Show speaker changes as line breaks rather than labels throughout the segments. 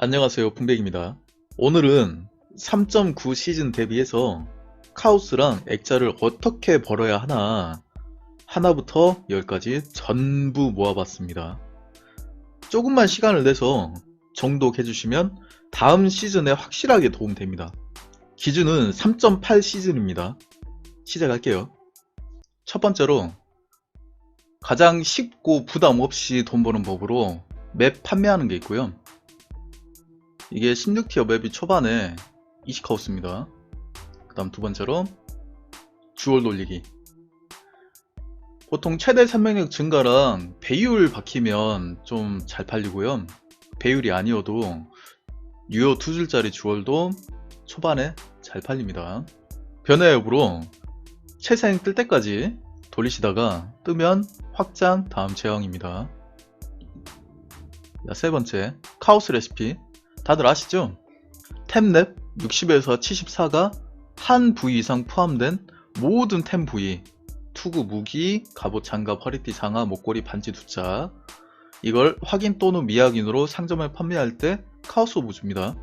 안녕하세요 풍백입니다. 오늘은 3.9 시즌 대비해서 카오스랑 액자를 어떻게 벌어야 하나 하나부터 열까지 전부 모아봤습니다. 조금만 시간을 내서 정독해 주시면 다음 시즌에 확실하게 도움됩니다. 기준은 3.8 시즌입니다. 시작할게요. 첫 번째로 가장 쉽고 부담 없이 돈 버는 법으로 맵 판매하는 게 있고요 이게 16티어 맵이 초반에 이식하우스입니다. 그 다음 두 번째로 주얼 돌리기. 보통 최대 생명력 증가랑 배율 박히면 좀 잘 팔리고요. 배율이 아니어도 유효 두 줄짜리 주얼도 초반에 잘 팔립니다. 변화앱으로 최생 뜰 때까지 돌리시다가 뜨면 확장 다음 제왕입니다. 자, 세 번째 카오스 레시피 다들 아시죠? 템랩 60에서 74가 한 부위 이상 포함된 모든 템 부위 투구 무기, 갑옷 장갑, 허리띠 장화, 목걸이 반지 두자 이걸 확인 또는 미확인으로 상점에 판매할 때 카오스 오브 줍니다.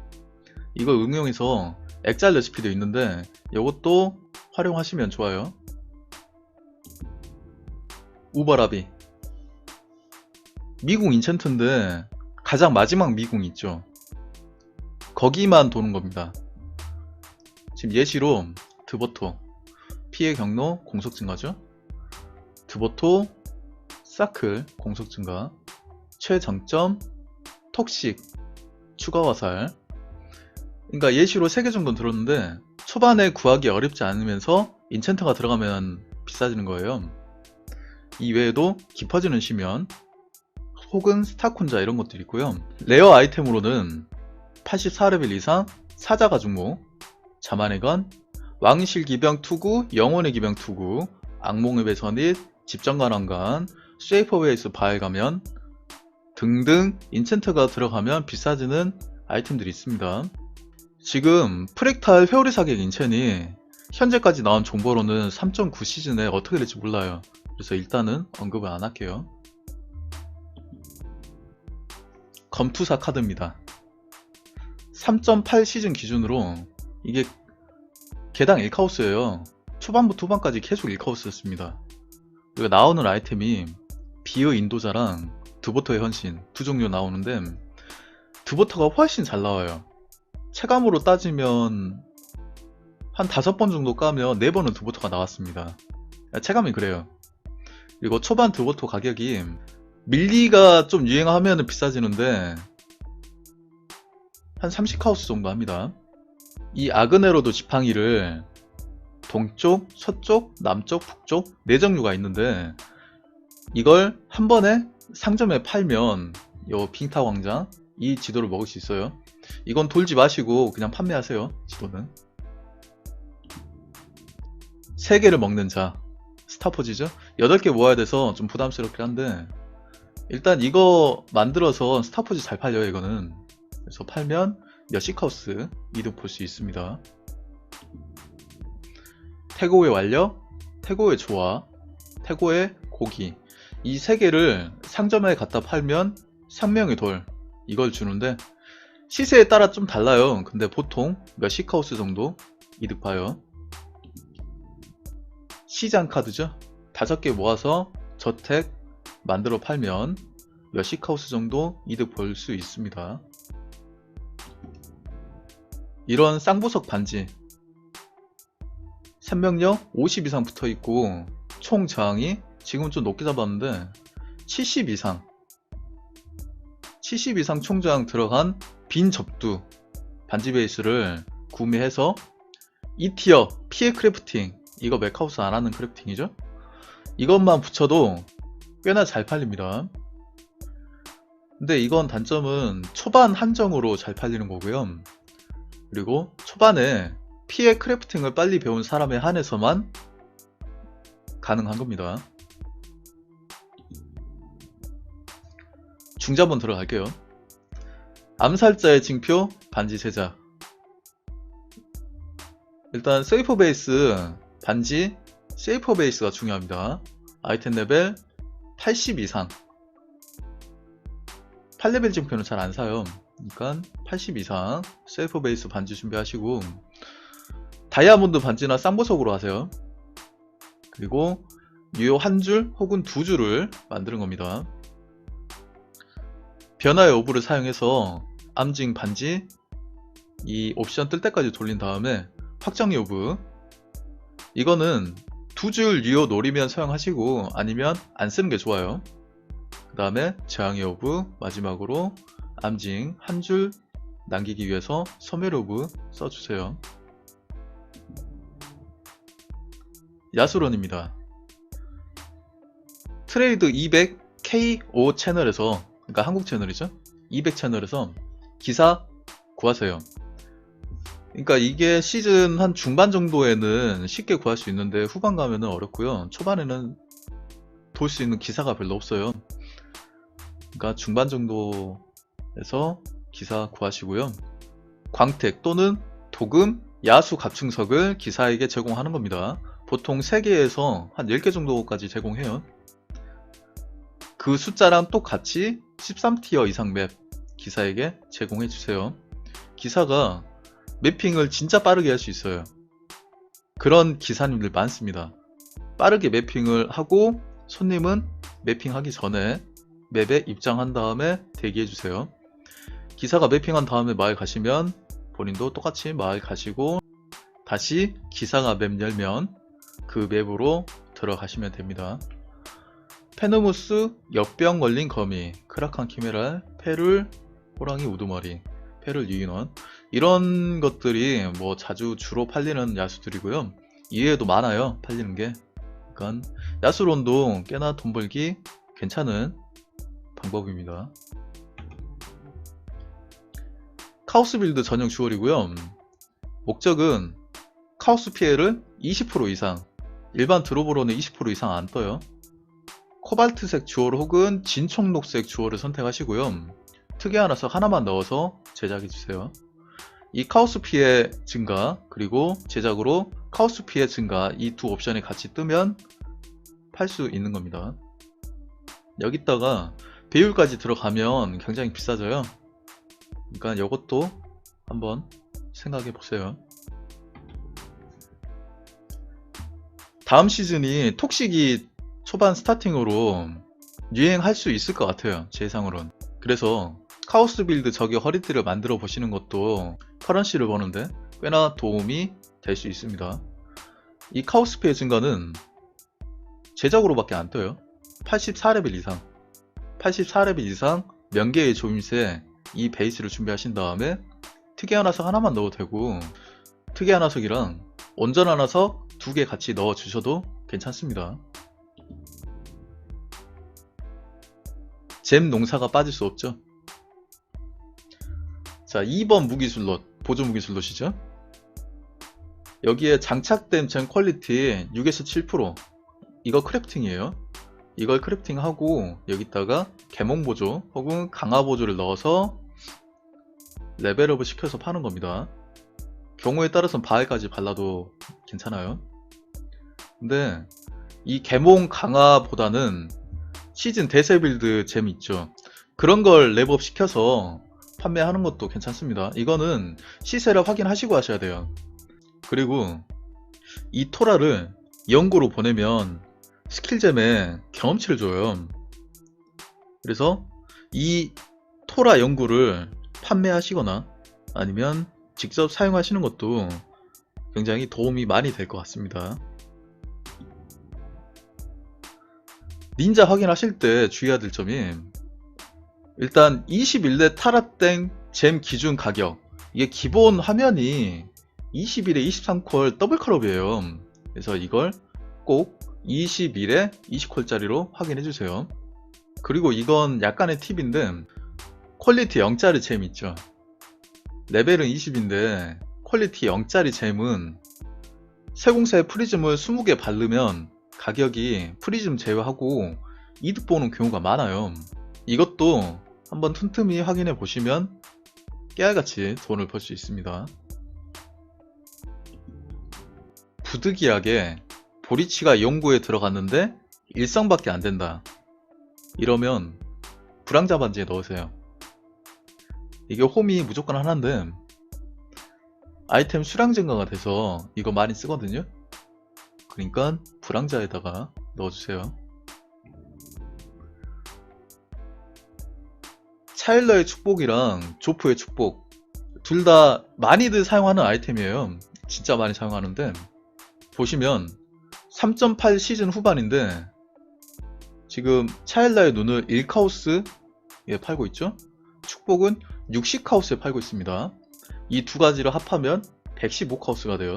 이걸 응용해서 액자 레시피도 있는데 이것도 활용하시면 좋아요. 우버라비 미궁 인챈트인데 가장 마지막 미궁 있죠. 거기만 도는 겁니다. 지금 예시로 드버토 피해 경로 공속 증가죠. 드버토 사클 공속 증가 최장점 톡식 추가 화살 그러니까 예시로 3개 정도 들었는데 초반에 구하기 어렵지 않으면서 인챈트가 들어가면 비싸지는 거예요. 이 외에도 깊어지는 시면 혹은 스타콘자 이런 것들이 있고요. 레어 아이템으로는 84레벨 이상 사자가 중모, 자만의 건, 왕실 기병 투구, 영혼의 기병 투구, 악몽의 배선잇, 집정관 왕관, 쉐이퍼웨이스 바알 가면 등등 인챈트가 들어가면 비싸지는 아이템들이 있습니다. 지금 프렉탈 회오리 사격 인챈이 현재까지 나온 정보로는 3.9 시즌에 어떻게 될지 몰라요. 그래서 일단은 언급을 안 할게요. 검투사 카드입니다. 3.8 시즌 기준으로 이게 개당 1카우스예요. 초반부터 후반까지 계속 1카우스였습니다. 그리고 나오는 아이템이 비어 인도자랑 드보터의 헌신 두 종류 나오는데 드보터가 훨씬 잘 나와요. 체감으로 따지면 한 다섯 번 정도 까면 네 번은 드보터가 나왔습니다. 체감이 그래요. 그리고 초반 드보터 가격이 밀리가 좀 유행하면 비싸지는데 한 30카우스 정도 합니다. 이 아그네로도 지팡이를 동쪽, 서쪽, 남쪽, 북쪽 네 종류가 있는데 이걸 한 번에 상점에 팔면 요 빙타 광장 이 지도를 먹을 수 있어요. 이건 돌지 마시고 그냥 판매하세요. 지도는. 세 개를 먹는 자 스타포지죠. 8개 모아야 돼서 좀 부담스럽긴 한데 일단 이거 만들어서 스타포지 잘 팔려요 이거는 그래서 팔면 몇십 카우스 이득 볼 수 있습니다. 태고의 완력, 태고의 조화, 태고의 고기 이 세 개를 상점에 갖다 팔면 상명의 돌 이걸 주는데 시세에 따라 좀 달라요. 근데 보통 몇십 카우스 정도 이득 봐요. 시장 카드죠. 다섯 개 모아서 저택 만들어 팔면 몇십 카우스 정도 이득 볼 수 있습니다. 이런 쌍보석 반지. 생명력 50 이상 붙어 있고 총 저항이 지금 좀 높게 잡았는데 70 이상. 70 이상 총 저항 들어간 빈 접두 반지 베이스를 구매해서 2티어 피해 크래프팅 이거 맥하우스 안 하는 크래프팅이죠? 이것만 붙여도 꽤나 잘 팔립니다. 근데 이건 단점은 초반 한정으로 잘 팔리는 거고요 그리고 초반에 피해 크래프팅을 빨리 배운 사람에 한해서만 가능한 겁니다. 중자본 들어갈게요. 암살자의 징표 반지 제작 일단 세이퍼 베이스 반지 세이퍼 베이스가 중요합니다. 아이템 레벨 80 이상 8레벨 징표는 잘 안 사요. 그러니까 80 이상 셀프 베이스 반지 준비하시고 다이아몬드 반지나 쌍보석으로 하세요. 그리고 유효 한 줄 혹은 두 줄을 만드는 겁니다. 변화의 오브를 사용해서 암징 반지 이 옵션 뜰 때까지 돌린 다음에 확정 오브 이거는 두 줄 유효 노리면 사용하시고 아니면 안 쓰는 게 좋아요. 그 다음에 재앙의 오브 마지막으로 암징 한 줄 남기기 위해서 오브 써주세요. 야수론입니다. 트레이드 200 KO 채널에서 그러니까 한국 채널이죠. 200 채널에서 기사 구하세요. 그러니까 이게 시즌 한 중반 정도에는 쉽게 구할 수 있는데 후반 가면은 어렵고요. 초반에는 볼 수 있는 기사가 별로 없어요. 그러니까 중반 정도 에서 기사 구하시고요. 광택 또는 도금, 야수 갑충석을 기사에게 제공하는 겁니다. 보통 3개에서 한 10개 정도까지 제공해요. 그 숫자랑 똑같이 13티어 이상 맵 기사에게 제공해 주세요. 기사가 매핑을 진짜 빠르게 할 수 있어요. 그런 기사님들 많습니다. 빠르게 매핑을 하고 손님은 매핑하기 전에 맵에 입장한 다음에 대기해 주세요. 기사가 매핑한 다음에 마을 가시면 본인도 똑같이 마을 가시고 다시 기사가 맵 열면 그 맵으로 들어가시면 됩니다. 페노무스 역병 걸린 거미, 크라칸 키메랄, 페룰, 호랑이 우두머리, 페룰 유인원 이런 것들이 뭐 자주 주로 팔리는 야수들이고요. 이외에도 많아요. 팔리는 게. 그러니까 야수론도 꽤나 돈 벌기 괜찮은 방법입니다. 카오스 빌드 전용 주얼이고요. 목적은 카오스 피해를 20% 이상, 일반 드롭으로는 20% 이상 안 떠요. 코발트색 주얼 혹은 진청록색 주얼을 선택하시고요. 특이한 녀석 하나만 넣어서 제작해 주세요. 이 카오스 피해 증가 그리고 제작으로 카오스 피해 증가 이 두 옵션이 같이 뜨면 팔 수 있는 겁니다. 여기다가 배율까지 들어가면 굉장히 비싸져요. 그러니까 이것도 한번 생각해 보세요. 다음 시즌이 톡식이 초반 스타팅으로 유행할 수 있을 것 같아요. 제 예상으론. 그래서 카오스 빌드 적의 허리띠를 만들어 보시는 것도 커런시를 버는데 꽤나 도움이 될 수 있습니다. 이 카오스 피해 증가는 제작으로밖에 안 떠요. 84레벨 이상. 84레벨 이상 명계의 조임새 이 베이스를 준비하신 다음에 특이한 화석 하나만 넣어도 되고 특이한 화석이랑 온전한 화석 두 개 같이 넣어 주셔도 괜찮습니다. 잼 농사가 빠질 수 없죠. 자, 2번 무기 슬롯, 보조 무기 슬롯이죠. 여기에 장착된 잼 퀄리티 6에서 7% 이거 크래프팅이에요. 이걸 크래프팅하고 여기다가 개몽 보조 혹은 강화 보조를 넣어서 레벨업을 시켜서 파는 겁니다. 경우에 따라서는 바알까지 발라도 괜찮아요. 근데 이 개몽 강화보다는 시즌 대세 빌드 잼 있죠. 그런 걸 랩업 시켜서 판매하는 것도 괜찮습니다. 이거는 시세를 확인하시고 하셔야 돼요. 그리고 이 토라를 연구로 보내면 스킬잼에 경험치를 줘요. 그래서 이 토라 연구를 판매하시거나 아니면 직접 사용하시는 것도 굉장히 도움이 많이 될 것 같습니다. 닌자 확인하실 때 주의해야 될 점이 일단 21대 타라땡 잼 기준 가격 이게 기본 화면이 21에 23콜 더블 컬업이에요. 그래서 이걸 꼭 21에 20콜짜리로 확인해 주세요. 그리고 이건 약간의 팁인데 퀄리티 0짜리 잼 있죠. 레벨은 20인데 퀄리티 0짜리 잼은 세공사의 프리즘을 20개 바르면 가격이 프리즘 제외하고 이득 보는 경우가 많아요. 이것도 한번 틈틈이 확인해 보시면 깨알같이 돈을 벌 수 있습니다. 부득이하게 보리치가 연구에 들어갔는데 일성밖에 안 된다. 이러면 불황자 반지에 넣으세요. 이게 홈이 무조건 하나인데 아이템 수량 증가가 돼서 이거 많이 쓰거든요. 그러니까 불황자에다가 넣어주세요. 차일러의 축복이랑 조프의 축복 둘 다 많이들 사용하는 아이템이에요. 진짜 많이 사용하는데 보시면 3.8 시즌 후반인데 지금 차일러의 눈을 1카우스에 팔고 있죠. 축복은 60카우스에 팔고 있습니다. 이 두 가지를 합하면 115카우스가 돼요.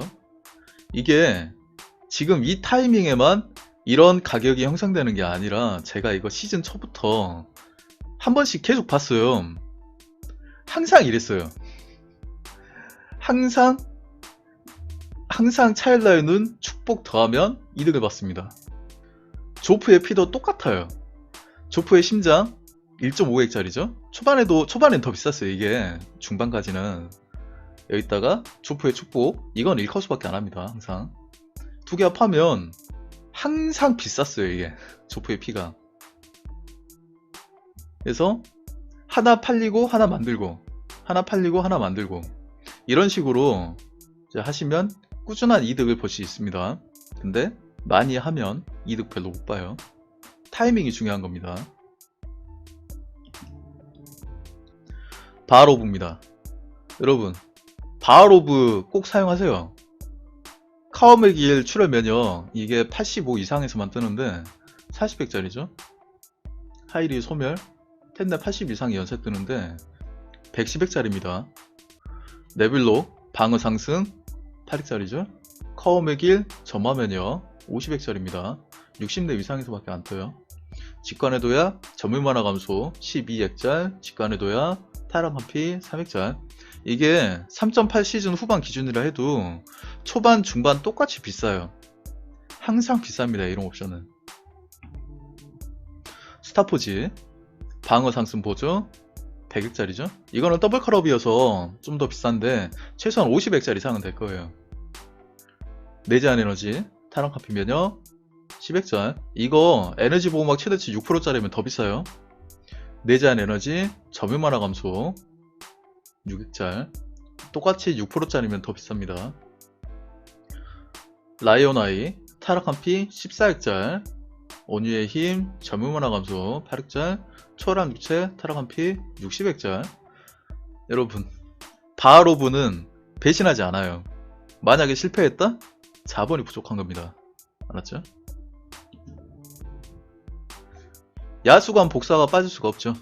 이게 지금 이 타이밍에만 이런 가격이 형성되는 게 아니라 제가 이거 시즌 초부터 한 번씩 계속 봤어요. 항상 이랬어요. 항상 항상 차일라의 눈 축복 더하면 이득을 받습니다. 조프의 피도 똑같아요. 조프의 심장 1.5액짜리죠. 초반에도 초반엔 더 비쌌어요. 이게 중반까지는 여기다가 조프의 축복 이건 1커스밖에 안 합니다. 항상 두 개 합하면 항상 비쌌어요. 이게 조프의 피가 그래서 하나 팔리고 하나 만들고 하나 팔리고 하나 만들고 이런 식으로 하시면 꾸준한 이득을 볼 수 있습니다. 근데 많이 하면 이득 별로 못 봐요. 타이밍이 중요한 겁니다. 바하로브입니다. 여러분, 바하로브 꼭 사용하세요. 카오메 길 출혈 면역 이게 85 이상에서만 뜨는데 40백짜리죠. 하이리 소멸 텐데 80 이상이 연쇄 뜨는데 110백짜리입니다. 네빌로 방어 상승 800짜리죠. 카오메 길 점화 면역 50액짜리입니다. 60대 이상에서밖에 안 떠요. 직관의 도약, 점유 만화 감소 12액짤, 직관의 도약, 타락 한피 3액짤. 이게 3.8 시즌 후반 기준이라 해도 초반, 중반 똑같이 비싸요. 항상 비쌉니다. 이런 옵션은. 스타포지, 방어 상승 보조 100액짜리죠. 이거는 더블 컬업이어서 좀 더 비싼데 최소한 50액짜리 이상은 될 거예요. 내재한 에너지, 타락 카피 면역, 10액짤. 이거 에너지 보호막 최대치 6%짜리면 더 비싸요. 내재한 에너지, 점유 만화 감소, 6액짤. 똑같이 6%짜리면 더 비쌉니다. 라이온 아이, 타락 한 피 14액짤. 온유의 힘, 점유 만화 감소, 8액짤. 초랑 육체, 타락 한 피 60액짤. 여러분, 바하로브는 배신하지 않아요. 만약에 실패했다? 자본이 부족한 겁니다. 알았죠? 야수관 복사가 빠질 수가 없죠.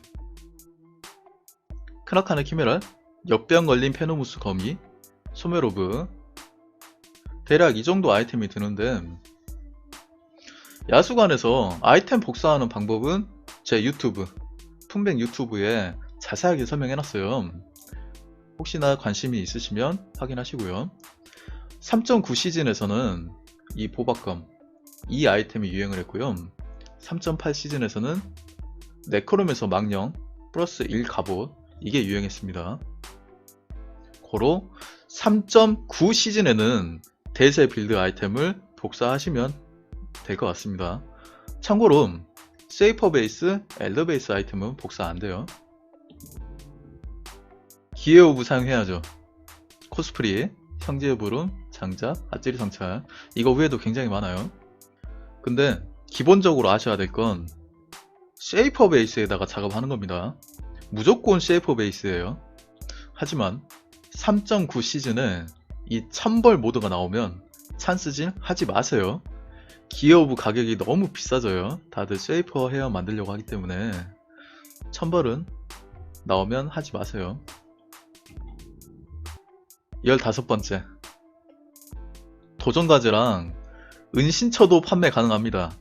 크나카네 키메랄, 역병 걸린 페노무스 거미, 소메로브 대략 이 정도 아이템이 드는데 야수관에서 아이템 복사하는 방법은 제 유튜브 품백 유튜브에 자세하게 설명해놨어요. 혹시나 관심이 있으시면 확인하시고요. 3.9 시즌에서는 이 보박검 이 아이템이 유행을 했고요. 3.8 시즌에서는 네크롬에서 망령 플러스 1 갑옷 이게 유행했습니다. 고로 3.9 시즌에는 대세 빌드 아이템을 복사하시면 될 것 같습니다. 참고로 세이퍼 베이스, 엘더 베이스 아이템은 복사 안 돼요. 기회 오브 사용해야죠. 코스프리, 형제의 부름, 장작, 아찌리 성찰 이거 외에도 굉장히 많아요. 근데 기본적으로 아셔야 될 건 쉐이퍼 베이스에다가 작업하는 겁니다. 무조건 쉐이퍼 베이스예요. 하지만 3.9 시즌에 이 천벌 모드가 나오면 찬스진 하지 마세요. 기어오브 가격이 너무 비싸져요. 다들 쉐이퍼 헤어 만들려고 하기 때문에 천벌은 나오면 하지 마세요. 15번째 도전과제랑 은신처도 판매 가능합니다.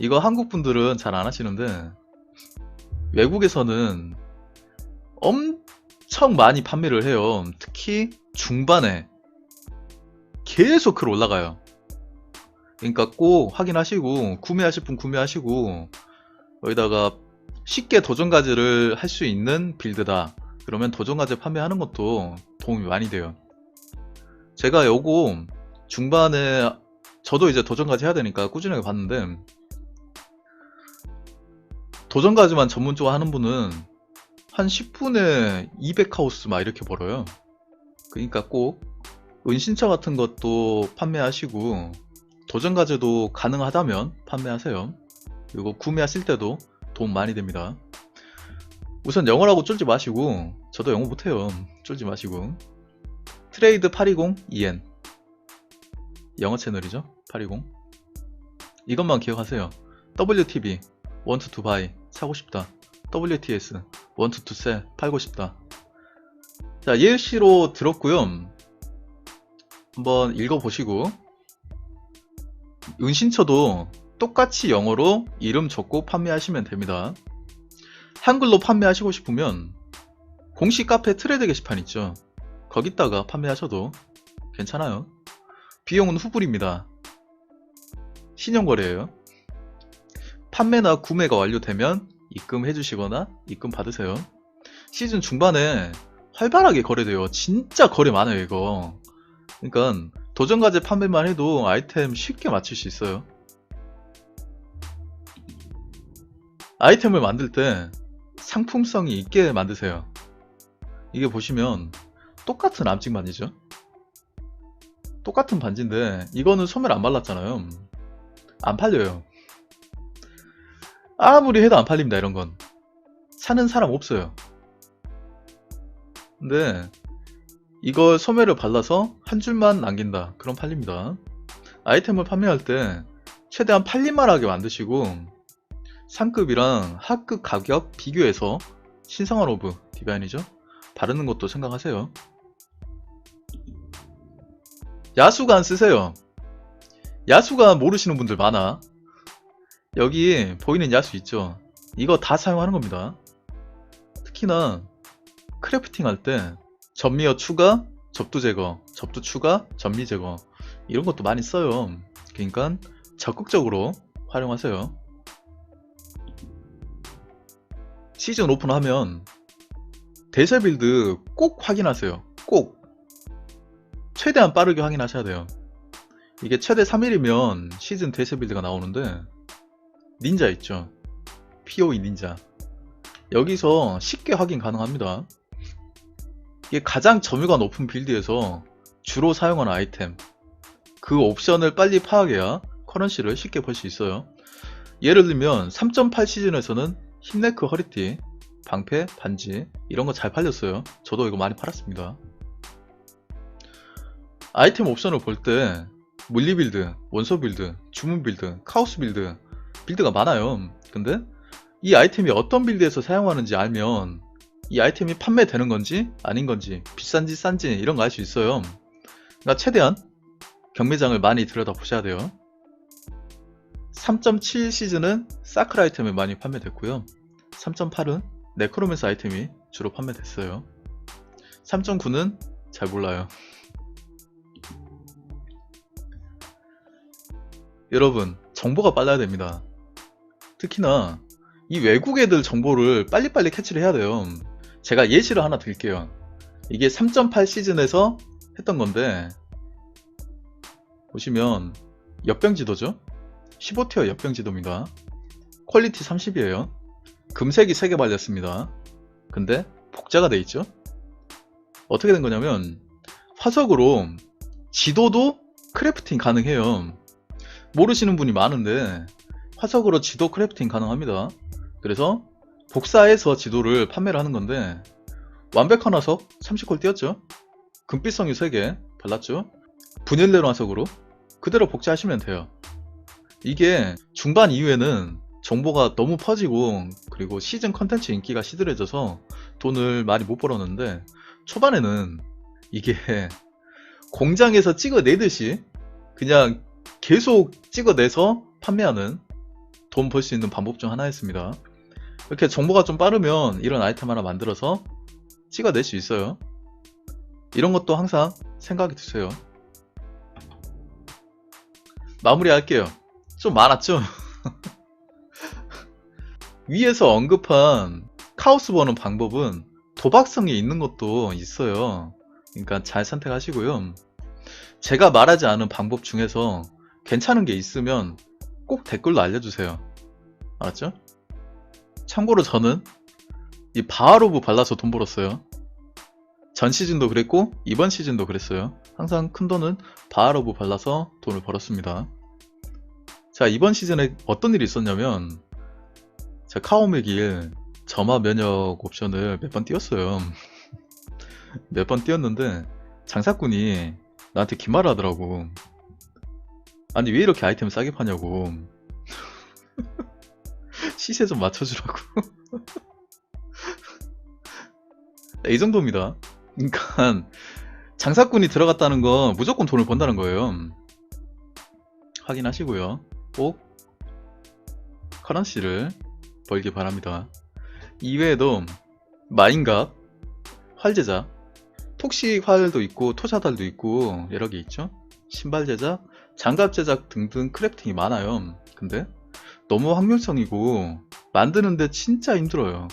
이거 한국 분들은 잘 안 하시는데 외국에서는 엄청 많이 판매를 해요. 특히 중반에 계속 글 올라가요. 그러니까 꼭 확인하시고 구매하실 분 구매하시고 여기다가 쉽게 도전과제를 할 수 있는 빌드다. 그러면 도전과제 판매하는 것도 도움이 많이 돼요. 제가 요거 중반에 저도 이제 도전까지 해야 되니까 꾸준하게 봤는데 도전까지만 전문적으로 하는 분은 한 10분에 200하우스 막 이렇게 벌어요. 그러니까 꼭 은신처 같은 것도 판매하시고 도전 과제도 가능하다면 판매하세요. 그리고 구매하실 때도 도움 많이 됩니다. 우선 영어라고 쫄지 마시고 저도 영어 못해요. 쫄지 마시고 트레이드 820 EN 영어 채널이죠. 820 이것만 기억하세요. To buy 사고 싶다. WTS want to sell 팔고 싶다. 자 예시로 들었고요. 한번 읽어보시고 은신처도 똑같이 영어로 이름 적고 판매하시면 됩니다. 한글로 판매하시고 싶으면 공식 카페 트레드 게시판 있죠. 거기다가 판매하셔도 괜찮아요. 비용은 후불입니다. 신용거래예요. 판매나 구매가 완료되면 입금해 주시거나 입금 받으세요. 시즌 중반에 활발하게 거래돼요. 진짜 거래 많아요, 이거. 그러니까 도전과제 판매만 해도 아이템 쉽게 맞출 수 있어요. 아이템을 만들 때 상품성이 있게 만드세요. 이게 보시면 똑같은 암찍 반지죠? 똑같은 반지인데 이거는 소멸 안 발랐잖아요. 안 팔려요. 아무리 해도 안 팔립니다, 이런 건. 사는 사람 없어요. 근데 이걸 소매를 발라서 한 줄만 남긴다. 그럼 팔립니다. 아이템을 판매할 때 최대한 팔릴만하게 만드시고 상급이랑 하급 가격 비교해서 신성한 오브 디바인이죠. 바르는 것도 생각하세요. 야수관 쓰세요. 야수관 모르시는 분들 많아. 여기 보이는 야수 있죠? 이거 다 사용하는 겁니다. 특히나 크래프팅 할 때 전미어 추가, 접두 제거, 접두 추가, 전미 제거 이런 것도 많이 써요. 그러니까 적극적으로 활용하세요. 시즌 오픈하면 대세 빌드 꼭 확인하세요. 꼭 최대한 빠르게 확인하셔야 돼요. 이게 최대 3일이면 시즌 대세 빌드가 나오는데 닌자 있죠. POE 닌자. 여기서 쉽게 확인 가능합니다. 이게 가장 점유가 높은 빌드에서 주로 사용하는 아이템. 그 옵션을 빨리 파악해야 커런시를 쉽게 벌수 있어요. 예를 들면 3.8 시즌에서는 흰네크 허리띠, 방패, 반지 이런 거 잘 팔렸어요. 저도 이거 많이 팔았습니다. 아이템 옵션을 볼 때 물리 빌드, 원소 빌드, 주문 빌드, 카오스 빌드 빌드가 많아요. 근데 이 아이템이 어떤 빌드에서 사용하는지 알면 이 아이템이 판매되는 건지 아닌 건지 비싼지 싼지 이런 거 알 수 있어요. 그러니까 최대한 경매장을 많이 들여다 보셔야 돼요. 3.7 시즌은 사클 아이템이 많이 판매됐고요. 3.8은 네크로맨스 아이템이 주로 판매됐어요. 3.9는 잘 몰라요. 여러분, 정보가 빨라야 됩니다. 특히나 이 외국 애들 정보를 빨리빨리 캐치를 해야 돼요. 제가 예시를 하나 드릴게요. 이게 3.8 시즌에서 했던 건데 보시면 역병 지도죠? 15티어 역병 지도입니다. 퀄리티 30이에요. 금색이 3개 발렸습니다. 근데 복자가 돼 있죠? 어떻게 된 거냐면 화석으로 지도도 크래프팅 가능해요. 모르시는 분이 많은데 화석으로 지도 크래프팅 가능합니다. 그래서 복사해서 지도를 판매를 하는 건데 완벽한 화석 30콜 띄었죠? 금빛성유 3개 발랐죠? 분열내로 화석으로 그대로 복제하시면 돼요. 이게 중반 이후에는 정보가 너무 퍼지고 그리고 시즌 컨텐츠 인기가 시들해져서 돈을 많이 못 벌었는데 초반에는 이게 공장에서 찍어내듯이 그냥 계속 찍어내서 판매하는 돈 벌 수 있는 방법 중 하나였습니다. 이렇게 정보가 좀 빠르면 이런 아이템 하나 만들어서 찍어낼 수 있어요. 이런 것도 항상 생각이 드세요. 마무리 할게요. 좀 많았죠? 위에서 언급한 카오스 버는 방법은 도박성이 있는 것도 있어요. 그러니까 잘 선택하시고요. 제가 말하지 않은 방법 중에서 괜찮은 게 있으면 꼭 댓글로 알려주세요. 알았죠? 참고로 저는 이 바하로브 발라서 돈 벌었어요. 전 시즌도 그랬고 이번 시즌도 그랬어요. 항상 큰 돈은 바하로브 발라서 돈을 벌었습니다. 자 이번 시즌에 어떤 일이 있었냐면 자 카오메길 점화 면역 옵션을 몇 번 띄웠어요. 몇 번 띄웠는데 장사꾼이 나한테 기말을 하더라고. 아니 왜 이렇게 아이템 싸게 파냐고. 시세 좀 맞춰주라고. 네, 이 정도입니다. 그러니까 장사꾼이 들어갔다는 건 무조건 돈을 번다는 거예요. 확인하시고요. 꼭 커런시를 벌기 바랍니다. 이외에도 마인갑, 활제작, 톡시 활도 있고 토자달도 있고 여러 개 있죠. 신발 제작, 장갑 제작 등등 크래프팅이 많아요. 근데 너무 확률성이고 만드는데 진짜 힘들어요.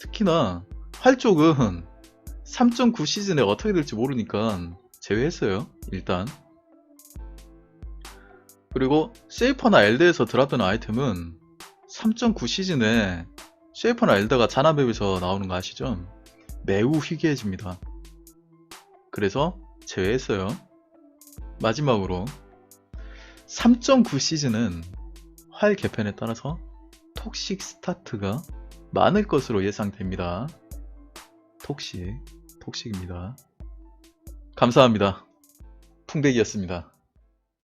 특히나 활 쪽은 3.9 시즌에 어떻게 될지 모르니까 제외했어요. 일단. 그리고 쉐이퍼나 엘드에서 드랍되는 아이템은 3.9 시즌에 쉐이퍼나 엘드가 자나맵에서 나오는 거 아시죠? 매우 희귀해집니다. 그래서 제외했어요. 마지막으로 3.9 시즌은 활 개편에 따라서 톡식 스타트가 많을 것으로 예상됩니다. 톡식, 톡식입니다. 감사합니다. 풍백이었습니다.